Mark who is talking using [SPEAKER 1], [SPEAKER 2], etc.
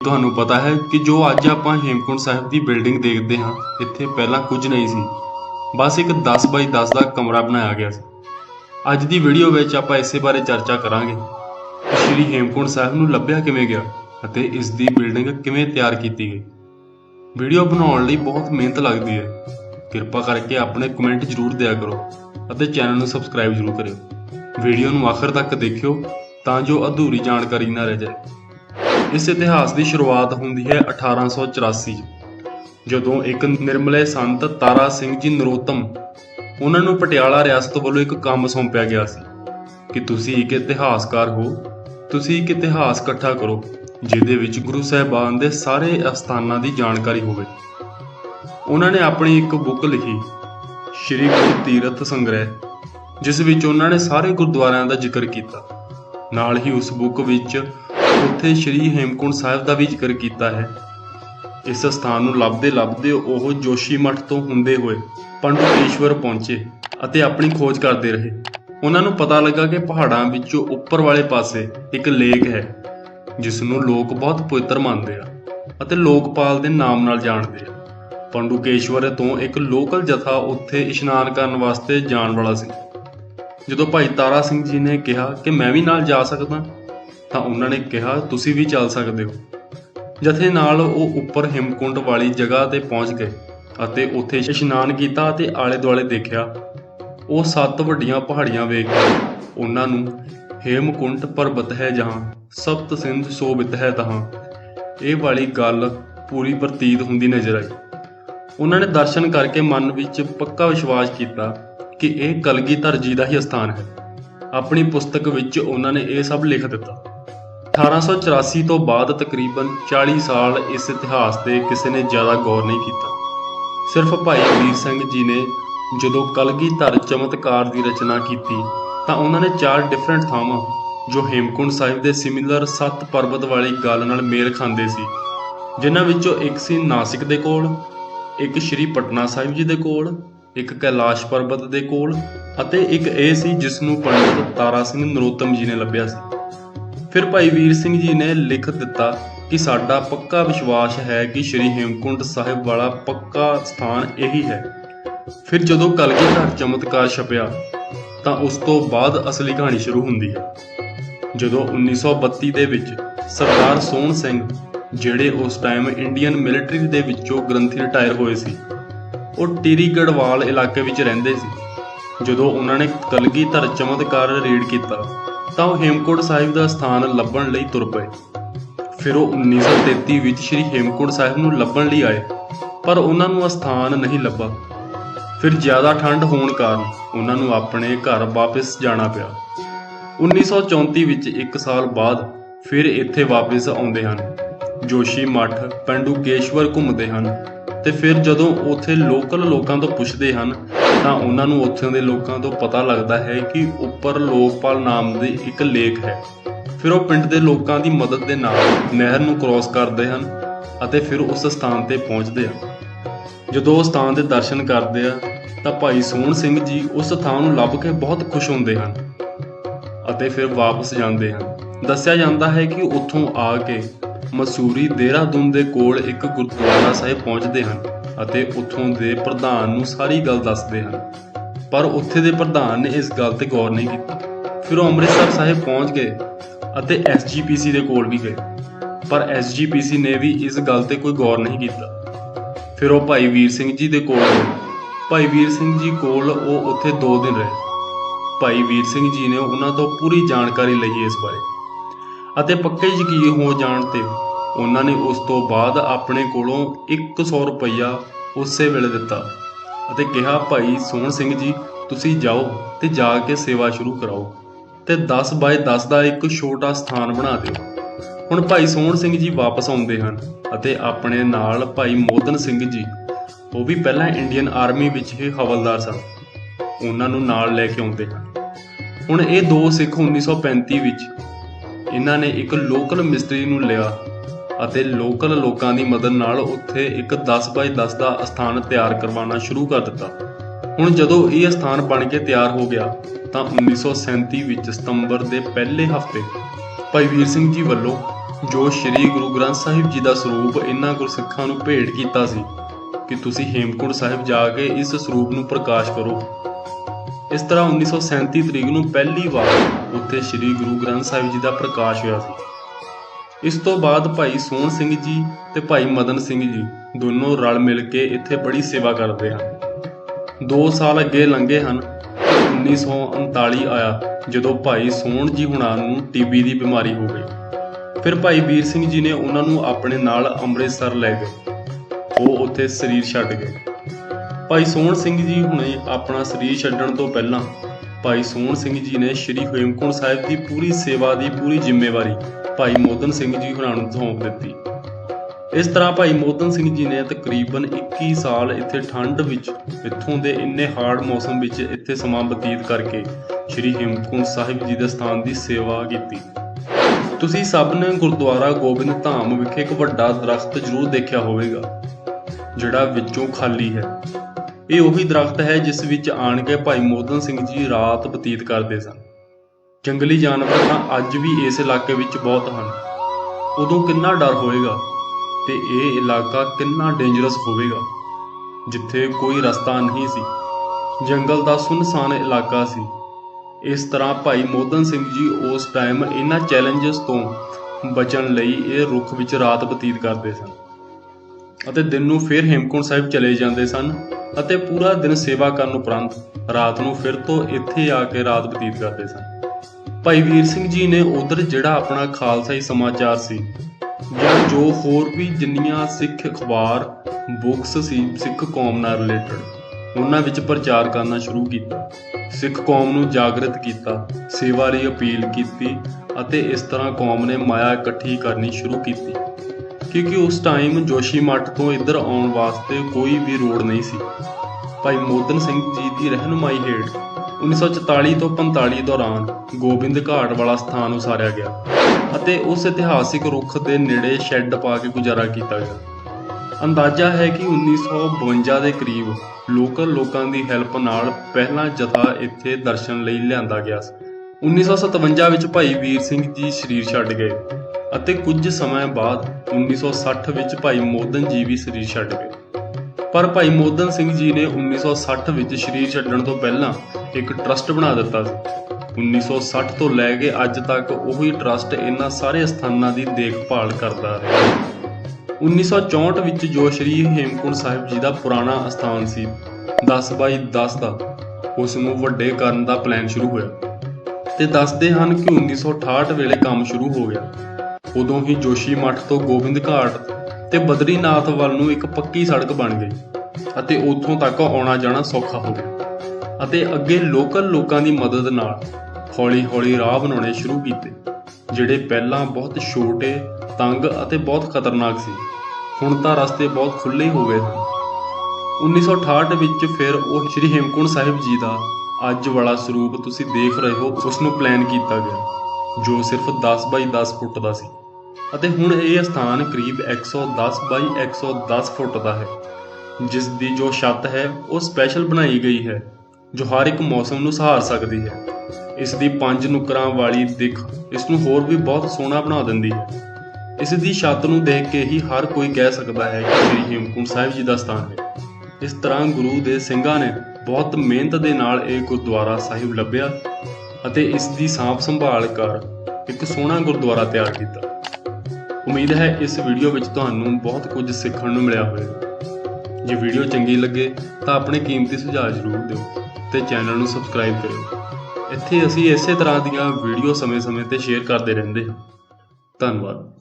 [SPEAKER 1] ਤੁਹਾਨੂੰ ਪਤਾ ਹੈ ਕਿ ਜੋ ਅੱਜ ਆਪਾਂ ਹੇਮਕੁੰਟ ਸਾਹਿਬ ਦੀ ਬਿਲਡਿੰਗ ਦੇਖਦੇ ਹਾਂ, ਇੱਥੇ ਪਹਿਲਾਂ ਕੁਝ ਨਹੀਂ ਸੀ। ਬਸ ਇੱਕ 10 ਬਾਈ 10 ਦਾ ਕਮਰਾ ਬਣਾਇਆ ਗਿਆ ਸੀ। ਅੱਜ ਦੀ ਵੀਡੀਓ ਵਿੱਚ ਆਪਾਂ ਇਸੇ ਬਾਰੇ ਚਰਚਾ ਕਰਾਂਗੇ। ਸ਼੍ਰੀ ਹੇਮਕੁੰਟ ਸਾਹਿਬ ਨੂੰ ਲੱਭਿਆ ਕਿਵੇਂ ਗਿਆ ਅਤੇ ਇਸ ਦੀ ਬਿਲਡਿੰਗ ਕਿਵੇਂ ਤਿਆਰ ਕੀਤੀ ਗਈ। ਵੀਡੀਓ ਬਣਾਉਣ ਲਈ ਬਹੁਤ ਮਿਹਨਤ ਲੱਗਦੀ ਹੈ। ਕਿਰਪਾ ਕਰਕੇ ਆਪਣੇ ਕਮੈਂਟ ਜ਼ਰੂਰ ਦਿਆ ਕਰੋ ਅਤੇ ਚੈਨਲ ਨੂੰ ਸਬਸਕ੍ਰਾਈਬ ਜ਼ਰੂਰ ਕਰਿਓ। ਵੀਡੀਓ ਨੂੰ ਆਖਰ ਤੱਕ ਦੇਖਿਓ ਤਾਂ ਜੋ ਅਧੂਰੀ ਜਾਣਕਾਰੀ ਨਾ ਰਹਿ ਜਾਏ। ਇਸ ਇਤਿਹਾਸ ਦੀ ਸ਼ੁਰੂਆਤ ਹੁੰਦੀ ਹੈ 1884 'ਚ ਜਦੋਂ ਇੱਕ ਨਿਰਮਲੇ ਸੰਤ ਤਾਰਾ ਸਿੰਘ ਜੀ ਨਰੋਤਮ ਉਹਨਾਂ ਨੂੰ ਪਟਿਆਲਾ ਰਿਆਸਤ ਵੱਲੋਂ ਇੱਕ ਕੰਮ ਸੌਂਪਿਆ ਗਿਆ ਸੀ ਕਿ ਤੁਸੀਂ ਇੱਕ ਇਤਿਹਾਸਕਾਰ ਹੋ, ਤੁਸੀਂ ਇੱਕ ਇਤਿਹਾਸ ਇਕੱਠਾ ਕਰੋ, ਜਿਹਦੇ ਵਿੱਚ ਗੁਰੂ ਸਾਹਿਬਾਨ ਦੇ ਸਾਰੇ ਅਸਥਾਨਾਂ ਦੀ ਜਾਣਕਾਰੀ ਹੋਵੇ। ਉਹਨਾਂ ਨੇ ਆਪਣੀ ਇੱਕ ਬੁੱਕ ਲਿਖੀ, ਸ਼੍ਰੀ ਗੁਰੂ ਤੀਰਥ ਸੰਗ੍ਰਹਿ, ਜਿਸ ਵਿੱਚ ਉਹਨਾਂ ਨੇ ਸਾਰੇ ਗੁਰਦੁਆਰਿਆਂ ਦਾ ਜ਼ਿਕਰ ਕੀਤਾ। ਨਾਲ ਹੀ ਉਸ ਬੁੱਕ ਵਿੱਚ ਉੱਥੇ ਸ਼੍ਰੀ ਹੇਮਕੁੰਟ ਸਾਹਿਬ ਦਾ ਵੀ ਜ਼ਿਕਰ ਕੀਤਾ ਹੈ। ਇਸ ਸਥਾਨ ਨੂੰ ਲੱਭਦੇ ਲੱਭਦੇ ਉਹ ਜੋਸ਼ੀ ਮੱਠ ਤੋਂ ਹੁੰਦੇ ਹੋਏ ਪੰਡੂਕੇਸ਼ਵਰ ਪਹੁੰਚੇ ਅਤੇ ਆਪਣੀ ਖੋਜ ਕਰਦੇ ਰਹੇ। ਉਹਨਾਂ ਨੂੰ ਪਤਾ ਲੱਗਾ ਕਿ ਪਹਾੜਾਂ ਵਿੱਚੋਂ ਉੱਪਰ ਵਾਲੇ ਪਾਸੇ ਇੱਕ ਲੇਕ ਹੈ, ਜਿਸ ਨੂੰ ਲੋਕ ਬਹੁਤ ਪਵਿੱਤਰ ਮੰਨਦੇ ਆ ਅਤੇ ਲੋਕਪਾਲ ਦੇ ਨਾਮ ਨਾਲ ਜਾਣਦੇ ਆ। ਪੰਡੂਕੇਸ਼ਵਰ ਤੋਂ ਇੱਕ ਲੋਕਲ ਜਥਾ ਉੱਥੇ ਇਸ਼ਨਾਨ ਕਰਨ ਵਾਸਤੇ ਜਾਣ ਵਾਲਾ ਸੀ। ਜਦੋਂ ਭਾਈ ਤਾਰਾ ਸਿੰਘ ਜੀ ਨੇ ਕਿਹਾ ਕਿ ਮੈਂ ਵੀ ਨਾਲ ਜਾ ਸਕਦਾ ਤਾਂ ਉਹਨਾਂ ਨੇ ਕਿਹਾ, ਤੁਸੀਂ ਵੀ ਚੱਲ ਸਕਦੇ ਹੋ। ਜਥੇ ਨਾਲ ਉਹ ਉੱਪਰ ਹਿਮਕੁੰਡ ਵਾਲੀ ਜਗ੍ਹਾ ਤੇ ਪਹੁੰਚ ਗਏ ਅਤੇ ਉੱਥੇ ਇਸ਼ਨਾਨ ਕੀਤਾ ਅਤੇ ਆਲੇ ਦੁਆਲੇ ਦੇਖਿਆ। ਉਹ ਸੱਤ ਵੱਡੀਆਂ ਪਹਾੜੀਆਂ ਵੇਖ ਕੇ ਉਹਨਾਂ ਨੂੰ, ਹੇਮਕੁੰਟ ਪਰਬਤ ਹੈ ਜਹਾਂ, ਸਪਤ ਸਿੰਧ ਸੋਭਿਤ ਹੈ ਤਹਾਂ। ਇਹ ਵਾਲੀ ਗੱਲ ਪੂਰੀ ਪ੍ਰਤੀਤ ਹੁੰਦੀ ਨਜ਼ਰ ਆਈ। ਉਹਨਾਂ ਨੇ ਦਰਸ਼ਨ ਕਰਕੇ ਮਨ ਵਿੱਚ ਪੱਕਾ ਵਿਸ਼ਵਾਸ ਕੀਤਾ ਕਿ ਇਹ ਕਲਗੀਧਰ ਜੀ ਦਾ ਹੀ ਸਥਾਨ ਹੈ। ਆਪਣੀ ਪੁਸਤਕ ਵਿੱਚ ਉਹਨਾਂ ਨੇ ਇਹ ਸਭ ਲਿਖ ਦਿੱਤਾ। 1884 ਤੋਂ ਬਾਅਦ ਤਕਰੀਬਨ 40 ਸਾਲ ਇਸ ਇਤਿਹਾਸ ਤੇ ਕਿਸੇ ਨੇ ਜ਼ਿਆਦਾ ਗੌਰ ਨਹੀਂ ਕੀਤਾ। ਸਿਰਫ ਭਾਈ ਵੀਰ ਸਿੰਘ ਜੀ ਨੇ ਜਦੋਂ ਕਲਗੀਧਰ ਚਮਤਕਾਰ ਦੀ ਰਚਨਾ ਕੀਤੀ, ਤਾਂ ਉਹਨਾਂ ਨੇ ਚਾਰ ਡਿਫਰੈਂਟ ਥਾਵਾਂ, ਜੋ ਹੇਮਕੁੰਟ ਸਾਹਿਬ ਦੇ ਸਿਮਿਲਰ ਸੱਤ ਪਰਬਤ ਵਾਲੀ ਗੱਲ ਨਾਲ ਮੇਲ ਖਾਂਦੇ ਸੀ, ਜਿਨ੍ਹਾਂ ਵਿੱਚੋਂ ਇੱਕ ਸੀ ਨਾਸਿਕ ਦੇ ਕੋਲ, ਇੱਕ ਸ਼੍ਰੀ ਪਟਨਾ ਸਾਹਿਬ ਜੀ ਦੇ ਕੋਲ, ਇੱਕ ਕੈਲਾਸ਼ ਪਰਬਤ ਦੇ ਕੋਲ, ਅਤੇ ਇੱਕ ਇਹ ਸੀ ਜਿਸ ਨੂੰ ਪੰਡਿਤ ਤਾਰਾ ਸਿੰਘ ਨਰੋਤਮ ਜੀ ਨੇ ਲੱਭਿਆ ਸੀ। ਫਿਰ ਭਾਈ ਵੀਰ ਸਿੰਘ ਜੀ ਨੇ ਲਿਖ ਦਿੱਤਾ ਕਿ ਸਾਡਾ ਪੱਕਾ ਵਿਸ਼ਵਾਸ ਹੈ ਕਿ ਸ਼੍ਰੀ ਹੇਮਕੁੰਟ ਸਾਹਿਬ ਵਾਲਾ ਪੱਕਾ ਸਥਾਨ ਇਹੀ ਹੈ। ਫਿਰ ਜਦੋਂ ਕਲਗੀਧਰ ਚਮਤਕਾਰ ਛਪਿਆ, ਤਾਂ ਉਸ ਤੋਂ ਬਾਅਦ ਅਸਲੀ ਕਹਾਣੀ ਸ਼ੁਰੂ ਹੁੰਦੀ ਹੈ। ਜਦੋਂ 1932 ਦੇ ਵਿੱਚ ਸਰਦਾਰ ਸੋਹਣ ਸਿੰਘ, ਜਿਹੜੇ ਉਸ ਟਾਈਮ ਇੰਡੀਅਨ ਮਿਲਟਰੀ ਦੇ ਵਿੱਚੋਂ ਗ੍ਰੰਥੀ ਰਿਟਾਇਰ ਹੋਏ ਸੀ, ਉਹ ਟੀਰੀ ਗੜਵਾਲ ਇਲਾਕੇ ਵਿੱਚ ਰਹਿੰਦੇ ਸੀ। ਜਦੋਂ ਉਹਨਾਂ ਨੇ ਕਲਗੀਧਰ ਚਮਤਕਾਰ ਰੇਡ ਕੀਤਾ ਤਾਂ ਉਹ ਹੇਮਕੁੰਟ ਸਾਹਿਬ ਦਾ ਸਥਾਨ ਲੱਭਣ ਲਈ ਤੁਰ ਪਏ। ਫਿਰ ਉਹ 1933 ਵਿੱਚ ਸ਼੍ਰੀ ਹੇਮਕੁੰਟ ਸਾਹਿਬ ਨੂੰ ਲੱਭਣ ਲਈ ਆਏ, ਪਰ ਉਹਨਾਂ ਨੂੰ ਅਸਥਾਨ ਨਹੀਂ ਲੱਭਾ। ਫਿਰ ਜ਼ਿਆਦਾ ਠੰਡ ਹੋਣ ਕਾਰਨ ਉਹਨਾਂ ਨੂੰ ਆਪਣੇ ਘਰ ਵਾਪਸ ਜਾਣਾ ਪਿਆ। 1934 ਵਿੱਚ 1 ਸਾਲ ਬਾਅਦ ਫਿਰ ਇੱਥੇ ਵਾਪਸ ਆਉਂਦੇ ਹਨ। ਜੋਸ਼ੀ ਮੱਠ ਪੰਡੂਕੇਸ਼ਵਰ ਘੁੰਮਦੇ ਹਨ। ਤੇ ਫਿਰ ਜਦੋਂ ਉੱਥੇ ਲੋਕਲ ਲੋਕਾਂ ਤੋਂ ਪੁੱਛਦੇ ਹਨ, ਤਾਂ ਉਹਨਾਂ ਨੂੰ ਉੱਥੋਂ ਦੇ ਲੋਕਾਂ ਤੋਂ ਪਤਾ ਲੱਗਦਾ ਹੈ ਕਿ ਉੱਪਰ ਲੋਕਪਾਲ ਨਾਮ ਦੀ ਇੱਕ ਲੇਕ ਹੈ। ਫਿਰ ਉਹ ਪਿੰਡ ਦੇ ਲੋਕਾਂ ਦੀ ਮਦਦ ਦੇ ਨਾਲ ਨਹਿਰ ਨੂੰ ਕ੍ਰਾਸ ਕਰਦੇ ਹਨ ਅਤੇ ਫਿਰ ਉਸ ਸਥਾਨ ਤੇ ਪਹੁੰਚਦੇ ਹਨ। ਜਦੋਂ ਉਹ ਸਥਾਨ ਦੇ ਦਰਸ਼ਨ ਕਰਦੇ ਆ, ਤਾਂ ਭਾਈ ਸੋਹਣ ਸਿੰਘ ਜੀ ਉਸ ਥਾਂ ਨੂੰ ਲੱਭ ਕੇ ਬਹੁਤ ਖੁਸ਼ ਹੁੰਦੇ ਹਨ ਅਤੇ ਫਿਰ ਵਾਪਸ ਜਾਂਦੇ ਹਨ। ਦੱਸਿਆ ਜਾਂਦਾ ਹੈ ਕਿ ਉੱਥੋਂ ਆ ਕੇ ਮਸੂਰੀ ਦੇਹਰਾਦੂਨ ਦੇ ਕੋਲ ਇੱਕ ਗੁਰਦੁਆਰਾ ਸਾਹਿਬ ਪਹੁੰਚਦੇ ਹਨ ਅਤੇ ਉੱਥੋਂ ਦੇ ਪ੍ਰਧਾਨ ਨੂੰ ਸਾਰੀ ਗੱਲ ਦੱਸਦੇ ਹਨ। ਪਰ ਉੱਥੇ ਦੇ ਪ੍ਰਧਾਨ ਨੇ ਇਸ ਗੱਲ ਤੇ ਗੌਰ ਨਹੀਂ ਕੀਤੀ। ਫਿਰ ਉਹ ਅੰਮ੍ਰਿਤਸਰ ਸਾਹਿਬ ਪਹੁੰਚ ਗਏ ਅਤੇ ਐਸਜੀਪੀਸੀ ਦੇ ਕੋਲ ਵੀ ਗਏ। ਪਰ ਐਸਜੀਪੀਸੀ ਨੇ ਵੀ ਇਸ ਗੱਲ ਤੇ ਕੋਈ ਗੌਰ ਨਹੀਂ ਕੀਤਾ। ਫਿਰ ਉਹ ਭਾਈ ਵੀਰ ਸਿੰਘ ਜੀ ਦੇ ਕੋਲ ਗਏ ਭਾਈ ਵੀਰ ਸਿੰਘ ਜੀ ਕੋਲ ਉਹ ਉੱਥੇ 2 ਦਿਨ ਰਹੇ। ਭਾਈ ਵੀਰ ਸਿੰਘ ਜੀ ਨੇ ਉਹਨਾਂ ਤੋਂ ਪੂਰੀ ਜਾਣਕਾਰੀ ਲਈ ਇਸ ਬਾਰੇ। ਅਤੇ ਪੱਕੇ ਯਕੀਨ ਹੋ ਜਾਣ ਤੇ ਉਹਨਾਂ ਨੇ ਉਸ ਤੋਂ ਬਾਅਦ ਆਪਣੇ ਕੋਲੋਂ 100 ਰੁਪਈਆ ਉਸੇ ਵੇਲੇ ਦਿੱਤਾ ਅਤੇ ਕਿਹਾ, ਭਾਈ ਸੋਹਣ ਸਿੰਘ ਜੀ, ਤੁਸੀਂ ਜਾਓ ਤੇ ਜਾ ਕੇ ਸੇਵਾ ਸ਼ੁਰੂ ਕਰਾਓ ਤੇ 10 ਬਾਏ 10 ਦਾ ਇੱਕ ਛੋਟਾ ਸਥਾਨ ਬਣਾ ਦਿਓ। ਹੁਣ ਭਾਈ ਸੋਹਣ ਸਿੰਘ ਜੀ ਵਾਪਸ ਆਉਂਦੇ ਹਨ ਅਤੇ ਆਪਣੇ ਨਾਲ ਭਾਈ ਮੋਦਨ ਸਿੰਘ ਜੀ, ਉਹ ਵੀ ਪਹਿਲਾਂ ਇੰਡੀਅਨ ਆਰਮੀ ਵਿੱਚ ਹੀ ਹਵਲਦਾਰ ਸਨ। ਉਹਨਾਂ ਨੂੰ ਨਾਲ ਲੈ ਕੇ ਆਉਂਦੇ ਹਨ। ਹੁਣ ਇਹ ਦੋ ਸਿੱਖ 1935 ਵਿੱਚ ਇਹਨਾਂ ਨੇ ਇੱਕ ਲੋਕਲ ਮਿਸਤਰੀ ਨੂੰ ਲਿਆ ਅਤੇ ਲੋਕਲ ਲੋਕਾਂ ਦੀ ਮਦਦ ਨਾਲ ਉੱਥੇ ਇੱਕ 10 ਬਾਈ 10 ਦਾ ਸਥਾਨ ਤਿਆਰ ਕਰਵਾਉਣਾ ਸ਼ੁਰੂ ਕਰ ਦਿੱਤਾ। ਹੁਣ ਜਦੋਂ ਇਹ ਸਥਾਨ ਬਣ ਕੇ ਤਿਆਰ ਹੋ ਗਿਆ, ਤਾਂ 1937 ਵਿੱਚ ਸਤੰਬਰ ਦੇ ਪਹਿਲੇ ਹਫ਼ਤੇ ਭਾਈ ਵੀਰ ਸਿੰਘ ਜੀ ਵੱਲੋਂ ਜੋ ਸ੍ਰੀ ਗੁਰੂ ਗ੍ਰੰਥ ਸਾਹਿਬ ਜੀ ਦਾ ਸਰੂਪ ਇਹਨਾਂ ਗੁਰਸਿੱਖਾਂ ਨੂੰ ਭੇਟ ਕੀਤਾ ਸੀ, ਕਿ ਤੁਸੀਂ ਹੇਮਕੁੰਟ ਸਾਹਿਬ ਜਾ ਕੇ ਇਸ ਸਰੂਪ ਨੂੰ ਪ੍ਰਕਾਸ਼ ਕਰੋ। ਇਸ ਤਰ੍ਹਾਂ 1937 ਤਰੀਕ ਨੂੰ ਪਹਿਲੀ ਵਾਰ ਉੱਥੇ ਸ੍ਰੀ ਗੁਰੂ ਗ੍ਰੰਥ ਸਾਹਿਬ ਜੀ ਦਾ ਪ੍ਰਕਾਸ਼ ਹੋਇਆ ਸੀ। ਇਸ ਤੋਂ ਬਾਅਦ ਭਾਈ ਸੋਹਣ ਸਿੰਘ ਜੀ ਤੇ ਭਾਈ ਮਦਨ ਸਿੰਘ ਜੀ ਦੋਨੋਂ ਰਲ ਮਿਲ ਕੇ ਇੱਥੇ ਬੜੀ ਸੇਵਾ ਕਰਦੇ ਹਨ। 2 ਸਾਲ ਅੱਗੇ ਲੰਘੇ ਹਨ 1939 ਆਇਆ, ਜਦੋਂ ਭਾਈ ਸੋਹਣ ਜੀ ਹੁਣਾਂ ਨੂੰ ਟੀਬੀ ਦੀ ਬਿਮਾਰੀ ਹੋ ਗਈ। ਫਿਰ ਭਾਈ ਵੀਰ ਸਿੰਘ ਜੀ ਨੇ ਉਹਨਾਂ ਨੂੰ ਆਪਣੇ ਨਾਲ ਅੰਮ੍ਰਿਤਸਰ ਲੈ ਗਏ। ਉਹ ਉੱਥੇ ਸਰੀਰ ਛੱਡ ਗਏ। ਭਾਈ ਸੋਹਣ ਸਿੰਘ ਜੀ ਹੁਣੇ ਆਪਣਾ ਸਰੀਰ ਛੱਡਣ ਤੋਂ ਪਹਿਲਾਂ ਭਾਈ ਸੋਹਣ ਸਿੰਘ ਜੀ ਨੇ ਸ੍ਰੀ ਹੇਮਕੁੰਟ ਸਾਹਿਬ ਦੀ ਪੂਰੀ ਸੇਵਾ ਦੀ ਪੂਰੀ ਜ਼ਿੰਮੇਵਾਰੀ ਭਾਈ ਮੋਦਨ ਸਿੰਘ ਜੀ ਹੁਣਾਂ ਨੂੰ ਸੌਂਪ ਦਿੱਤੀ। ਇਸ ਤਰ੍ਹਾਂ ਭਾਈ ਮੋਦਨ ਸਿੰਘ ਜੀ ਨੇ ਤਕਰੀਬਨ 21 ਸਾਲ ਇੱਥੇ ਠੰਡ ਵਿੱਚ, ਇੱਥੋਂ ਦੇ ਇੰਨੇ ਹਾਰਡ ਮੌਸਮ ਵਿੱਚ ਇੱਥੇ ਸਮਾਂ ਬਤੀਤ ਕਰਕੇ ਸ੍ਰੀ ਹੇਮਕੁੰਟ ਸਾਹਿਬ ਜੀ ਦੇ ਸਥਾਨ ਦੀ ਸੇਵਾ ਕੀਤੀ। ਤੁਸੀਂ ਸਭ ਨੇ ਗੁਰਦੁਆਰਾ ਗੋਬਿੰਦ ਧਾਮ ਵਿਖੇ ਇੱਕ ਵੱਡਾ ਦਰਖਤ ਜ਼ਰੂਰ ਦੇਖਿਆ ਹੋਵੇਗਾ, ਜਿਹੜਾ ਵਿੱਚੋਂ ਖਾਲੀ ਹੈ। ਇਹ ਉਹੀ ਦਰਖਤ ਹੈ ਜਿਸ ਵਿੱਚ ਆਣ ਕੇ ਭਾਈ ਮੋਦਨ ਸਿੰਘ ਜੀ ਰਾਤ ਬਤੀਤ ਕਰਦੇ ਸਨ। ਜੰਗਲੀ ਜਾਨਵਰ ਤਾਂ ਅੱਜ ਵੀ ਇਸ ਇਲਾਕੇ ਵਿੱਚ ਬਹੁਤ ਹਨ। ਉਦੋਂ ਕਿੰਨਾ ਡਰ ਹੋਵੇਗਾ ਤੇ ਇਹ ਇਲਾਕਾ ਕਿੰਨਾ ਡੇਂਜਰਸ ਹੋਵੇਗਾ, ਜਿੱਥੇ ਕੋਈ ਰਸਤਾ ਨਹੀਂ ਸੀ। ਜੰਗਲ ਦਾ ਸੁੰਨਸਾਨ ਇਲਾਕਾ ਸੀ। ਇਸ ਤਰ੍ਹਾਂ ਭਾਈ ਮੋਦਨ ਸਿੰਘ ਜੀ ਉਸ ਟਾਈਮ ਇਹਨਾਂ ਚੈਲੰਜਸ ਤੋਂ ਬਚਣ ਲਈ ਇਹ ਰੁੱਖ ਵਿੱਚ ਰਾਤ ਬਤੀਤ ਕਰਦੇ ਸਨ। ਅਤੇ ਦਿਨ ਨੂੰ ਫਿਰ ਹੇਮਕੁੰਟ ਸਾਹਿਬ ਚਲੇ ਜਾਂਦੇ ਸਨ। ਅਤੇ ਪੂਰਾ ਦਿਨ ਸੇਵਾ ਕਰਨ ਉਪਰੰਤ ਰਾਤ ਨੂੰ ਫਿਰ ਤੋਂ ਇੱਥੇ ਆ ਕੇ ਰਾਤ ਬਤੀਤ ਕਰਦੇ ਸਨ। ਭਾਈ ਵੀਰ ਸਿੰਘ ਜੀ ਨੇ ਉਧਰ ਜਿਹੜਾ ਆਪਣਾ ਖਾਲਸਾਈ ਸਮਾਚਾਰ ਸੀ ਜਾਂ ਜੋ ਹੋਰ ਵੀ ਜਿੰਨੀਆਂ ਸਿੱਖ ਅਖਬਾਰ ਬੁੱਕਸ ਸੀ, ਸਿੱਖ ਕੌਮ ਨਾਲ ਰਿਲੇਟਡ ਉਹਨਾਂ ਵਿੱਚ ਪ੍ਰਚਾਰ ਕਰਨਾ ਸ਼ੁਰੂ ਕੀਤਾ। ਸਿੱਖ ਕੌਮ ਨੂੰ ਜਾਗਰਤ ਕੀਤਾ, ਸੇਵਾ ਲਈ ਅਪੀਲ ਕੀਤੀ ਅਤੇ ਇਸ ਤਰ੍ਹਾਂ ਕੌਮ ਨੇ ਮਾਇਆ ਇਕੱਠੀ ਕਰਨੀ ਸ਼ੁਰੂ ਕੀਤੀ। ਕਿਉਂਕਿ ਉਸ ਟਾਈਮ ਜੋਸ਼ੀ ਮੱਠ ਤੋਂ ਇੱਧਰ ਆਉਣ ਵਾਸਤੇ ਕੋਈ ਵੀ ਰੋਡ ਨਹੀਂ ਸੀ। ਭਾਈ ਮੋਦਨ ਸਿੰਘ ਜੀ ਦੀ ਰਹਿਨੁਮਾਈ ਹੇਠ 1944 ਤੋਂ 45 ਦੌਰਾਨ ਗੋਬਿੰਦ ਘਾਟ ਵਾਲਾ ਸਥਾਨ ਉਸਾਰਿਆ ਗਿਆ ਅਤੇ ਉਸ ਇਤਿਹਾਸਿਕ ਰੁੱਖ ਦੇ ਨੇੜੇ ਸ਼ੈੱਡ ਪਾ ਕੇ ਗੁਜ਼ਾਰਾ ਕੀਤਾ ਗਿਆ। ਅੰਦਾਜ਼ਾ ਹੈ ਕਿ 1952 ਦੇ ਕਰੀਬ ਲੋਕਲ ਲੋਕਾਂ ਦੀ ਹੈਲਪ ਨਾਲ ਪਹਿਲਾ ਜਥਾ ਇੱਥੇ ਦਰਸ਼ਨ ਲਈ ਲਿਆਂਦਾ ਗਿਆ ਸੀ। 1957 ਵਿੱਚ ਭਾਈ ਵੀਰ ਸਿੰਘ ਜੀ ਸਰੀਰ ਛੱਡ ਗਏ ਅਤੇ ਕੁਝ ਸਮਾਂ ਬਾਅਦ 1960 ਵਿੱਚ ਭਾਈ ਮੋਦਨ ਜੀ ਵੀ ਸਰੀਰ ਛੱਡ ਗਏ। ਪਰ ਭਾਈ ਮੋਦਨ ਸਿੰਘ ਜੀ ਨੇ 1960 ਵਿੱਚ ਸਰੀਰ ਛੱਡਣ ਤੋਂ ਪਹਿਲਾਂ ਇੱਕ ਟਰਸਟ ਬਣਾ ਦਿੱਤਾ ਸੀ। 1960 ਤੋਂ ਲੈ ਕੇ ਅੱਜ ਤੱਕ ਉਹੀ ਟਰਸਟ ਇਹਨਾਂ ਸਾਰੇ ਸਥਾਨਾਂ ਦੀ ਦੇਖਭਾਲ ਕਰਦਾ ਰਿਹਾ। 1964 ਵਿੱਚ ਜੋ ਸ਼੍ਰੀ ਹੇਮਕੁੰਟ ਸਾਹਿਬ ਜੀ ਦਾ ਪੁਰਾਣਾ ਅਸਥਾਨ ਸੀ 10 ਬਾਈ 10 ਦਾ, ਉਸ ਨੂੰ ਵੱਡੇ ਕਰਨ ਦਾ ਪਲਾਨ ਸ਼ੁਰੂ ਹੋਇਆ। ਤੇ ਦੱਸਦੇ ਹਨ ਕਿ 1968 ਵੇਲੇ ਕੰਮ ਸ਼ੁਰੂ ਹੋ ਗਿਆ। ਉਦੋਂ ਹੀ ਜੋਸ਼ੀ ਮੱਠ ਤੋਂ ਗੋਬਿੰਦ ਘਾਟ ਤੇ ਬਦਰੀਨਾਥ ਵੱਲ ਨੂੰ ਇੱਕ ਪੱਕੀ ਸੜਕ ਬਣ ਗਈ ਅਤੇ ਉੱਥੋਂ ਤੱਕ ਆਉਣਾ ਜਾਣਾ ਸੌਖਾ ਹੋ ਗਿਆ ਅਤੇ ਅੱਗੇ ਲੋਕਲ ਲੋਕਾਂ ਦੀ ਮਦਦ ਨਾਲ ਹੌਲੀ-ਹੌਲੀ ਰਾਹ ਬਣਾਉਣੇ ਸ਼ੁਰੂ ਕੀਤੇ, ਜਿਹੜੇ ਪਹਿਲਾਂ ਬਹੁਤ ਛੋਟੇ, ਤੰਗ ਅਤੇ ਬਹੁਤ ਖਤਰਨਾਕ ਸੀ, ਹੁਣ ਤਾਂ ਰਸਤੇ ਬਹੁਤ ਖੁੱਲੇ ਹੋ ਗਏ ਹਨ। 1968 ਵਿੱਚ ਫਿਰ ਉਹ ਸ਼੍ਰੀ ਹੇਮਕੁੰਟ ਸਾਹਿਬ ਜੀ ਦਾ ਅੱਜ ਵਾਲਾ ਸਰੂਪ ਤੁਸੀਂ ਦੇਖ ਰਹੇ ਹੋ ਉਸ ਨੂੰ ਪਲਾਨ ਕੀਤਾ ਗਿਆ, ਜੋ ਸਿਰਫ 10 ਬਾਈ 10 ਫੁੱਟ ਦਾ ਸੀ। ਅਤੇ ਹੁਣ ਇਹ ਸਥਾਨ ਕਰੀਬ 110 ਬਾਈ 110 ਫੁੱਟ ਦਾ ਹੈ, ਜਿਸ ਦੀ ਜੋ ਛੱਤ ਹੈ, ਉਹ ਸਪੈਸ਼ਲ ਬਣਾਈ ਗਈ ਹੈ, ਜੋ ਹਰ ਇੱਕ ਮੌਸਮ ਨੂੰ ਸਹਾਰ ਸਕਦੀ ਹੈ। ਇਸ ਦੀ ਪੰਜ ਨੁਕਰਾਂ ਵਾਲੀ ਦਿੱਖ ਇਸ ਨੂੰ ਹੋਰ ਵੀ ਬਹੁਤ ਸੋਹਣਾ ਬਣਾ ਦਿੰਦੀ ਹੈ। ਇਸ ਦੀ ਛੱਤ ਨੂੰ ਦੇਖ ਕੇ ਹੀ ਹਰ ਕੋਈ ਕਹਿ ਸਕਦਾ ਹੈ ਕਿ ਸ੍ਰੀ ਹੇਮਕੁੰਟ ਸਾਹਿਬ ਜੀ ਦਾ ਸਥਾਨ ਹੈ। ਇਸ ਤਰ੍ਹਾਂ ਗੁਰੂ ਦੇ ਸਿੰਘਾਂ ਨੇ ਬਹੁਤ ਮਿਹਨਤ ਦੇ ਨਾਲ ਇਹ ਗੁਰਦੁਆਰਾ ਸਾਹਿਬ ਲੱਭਿਆ ਅਤੇ ਇਸ ਦੀ ਸਾਂਭ ਸੰਭਾਲ ਕਰ ਇੱਕ ਸੋਹਣਾ ਗੁਰਦੁਆਰਾ ਤਿਆਰ ਕੀਤਾ। ਉਮੀਦ ਹੈ ਇਸ ਵੀਡੀਓ ਵਿੱਚ ਤੁਹਾਨੂੰ ਬਹੁਤ ਕੁਝ ਸਿੱਖਣ ਨੂੰ ਮਿਲਿਆ ਹੋਵੇਗਾ। ਜੇ ਵੀਡੀਓ ਚੰਗੀ ਲੱਗੇ ਤਾਂ ਆਪਣੇ ਕੀਮਤੀ ਸੁਝਾਅ ਜ਼ਰੂਰ ਦਿਓ ਤੇ ਚੈਨਲ ਨੂੰ ਸਬਸਕ੍ਰਾਈਬ ਕਰਿਓ। ਇੱਥੇ ਅਸੀਂ ਇਸੇ ਤਰ੍ਹਾਂ ਦੀਆਂ ਵੀਡੀਓ ਸਮੇਂ-ਸਮੇਂ ਤੇ ਸ਼ੇਅਰ ਕਰਦੇ ਰਹਿੰਦੇ ਹਾਂ। ਧੰਨਵਾਦ।